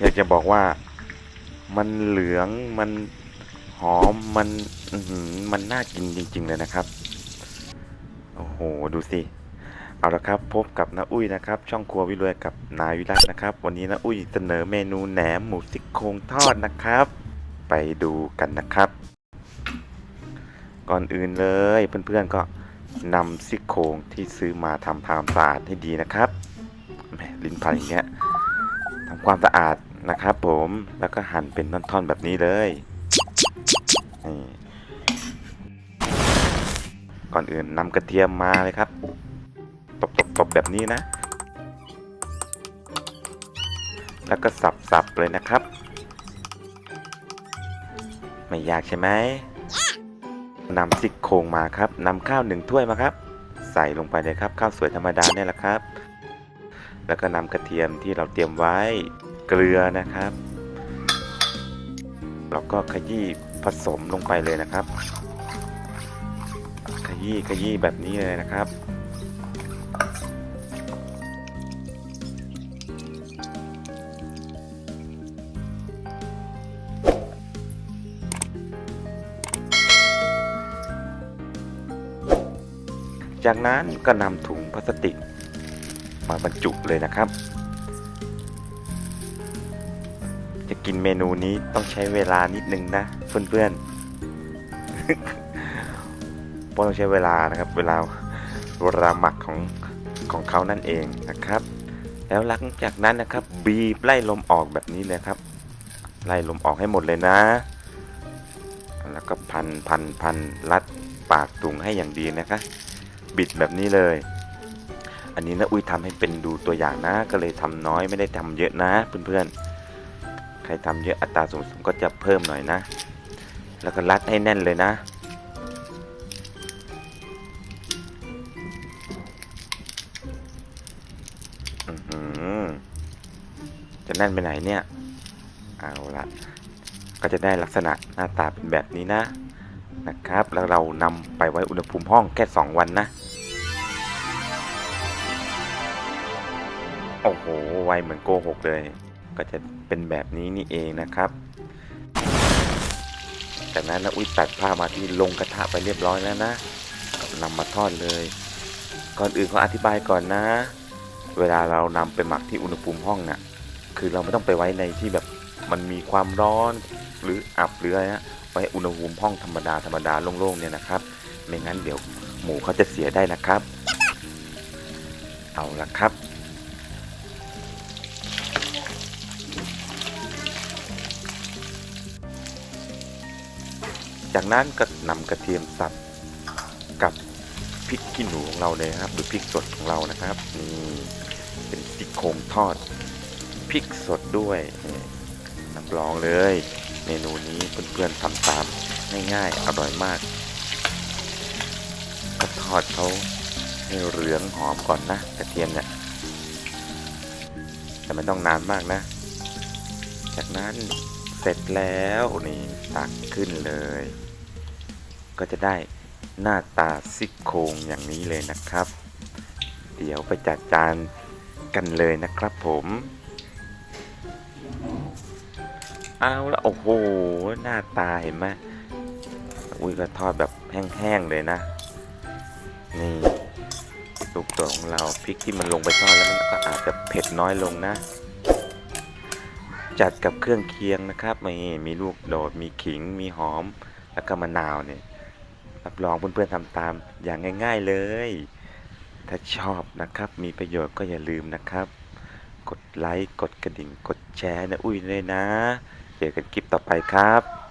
อยากจะบอกว่ามันเหลืองมันหอมมันมันน่ากินจริง ๆ เลยนะครับ โอ้โห ดูสิ เอาละครับ พบกับน้าอุ้ยนะครับ ช่องครัววิรวยกับนายวิรัตนะครับ วันนี้น้าอุ้ยเสนอเมนูแหนมหมูซี่โครงทอดนะครับ ไปดูกันนะครับ ก่อนอื่นเลยเพื่อนๆก็นำซี่โครงที่ซื้อมาทำความสะอาดให้ดีนะครับแหมลิ้นพันอย่างเงี้ยทำความสะอาด นะครับผมแล้วก็หั่นเป็นท่อนๆแบบนี้เลยนี่ก่อนอื่นนำกระเทียมมาเลยครับตบๆแบบนี้นะ แล้วก็สับๆเลยนะครับ ไม่ยากใช่ไหมนำซี่โครงมาครับนำข้าวหนึ่งถ้วยมาครับ ใส่ลงไปเลยครับข้าวสวยธรรมดาเนี่ยแหละครับ แล้วก็นำกระเทียมที่เราเตรียมไว้ เกลือนะครับ แล้วก็ขยี้ผสมลงไปเลยนะครับ ขยี้ขยี้แบบนี้เลยนะครับจากนั้นก็นำถุงพลาสติกมาบรรจุเลยนะครับ จะกินเมนูนี้ต้องใช้เวลานิดนึงนะเพื่อนๆเพราะต้องใช้เวลานะครับ เวลาเวลาหมักของของเขานั่นเองนะครับ แล้วหลังจากนั้นนะครับบีบไล่ลมออกแบบนี้เลยครับ ไล่ลมออกให้หมดเลยนะ แล้วก็พันพันพันรัดปากถุงให้อย่างดีนะครับบิดแบบนี้เลย อันนี้นะอุ้ยทำให้เป็นดูตัวอย่างนะ ก็เลยทำน้อยไม่ได้ทำเยอะนะเพื่อนๆ ใครทำเยอะอัตราส่วนก็จะเพิ่มหน่อยนะ แล้วก็รัดให้แน่นเลยนะอือหือจะแน่นไปไหนเนี่ย เอาละก็จะได้ลักษณะหน้าตาเป็นแบบนี้นะนะครับ แล้วเรานำไปไว้อุณหภูมิห้องแค่ 2 วันนะ โอ้โห ไวเหมือนโกหกเลย ก็จะเป็นแบบนี้นี่เองนะครับ จากนั้นนะอุ้ยตัดผ้ามาที่ลงกระทะไปเรียบร้อยแล้วนะนำมาทอดเลย ก่อนอื่นขออธิบายก่อนนะ เวลาเรานำไปหมักที่อุณหภูมิห้องน่ะคือเราไม่ต้องไปไว้ในที่แบบมันมีความร้อนหรืออับหรืออะไรนะไว้อุณหภูมิห้องธรรมดาธรรมดาโล่งๆเนี่ยนะครับ ไม่งั้นเดี๋ยวหมูเขาจะเสียได้นะครับ เอาละครับ จากนั้นก็นำกระเทียมสับกับพริกขี้หนูของเราเลยครับ หรือพริกสดของเรานะครับนี่เป็นซี่โครงทอดพริกสดด้วยรับรองเลย เมนูนี้เพื่อนๆทำตามง่ายๆอร่อยมากก็ทอดเขาให้เหลืองหอมก่อนนะกระเทียมเนี่ยแต่ไม่ต้องนานมากนะ จากนั้น เสร็จแล้วนี่ตักขึ้นเลย ก็จะได้หน้าตาซี่โครงอย่างนี้เลยนะครับ เดี๋ยวไปจัดจานกันเลยนะครับผมเอาละโอ้โห หน้าตาเห็นไหมอุ้ยก็ทอดแบบแห้งๆเลยนะ นี่ลูกตัวของเราพริกที่มันลงไปทอดแล้วมันก็อาจจะเผ็ดน้อยลงนะ จัดกับเครื่องเคียงนะครับมีมีลูกโดดมีขิง มีหอม แล้วก็มะนาวเนี่ยรับรองเพื่อนๆทำตามอย่างง่าย ๆเลย ถ้าชอบนะครับ มีประโยชน์ก็อย่าลืมนะครับ กดไลค์ กดกระดิ่ง กดแชร์นะอุ้ยเลยนะ เจอกันคลิปต่อไปครับ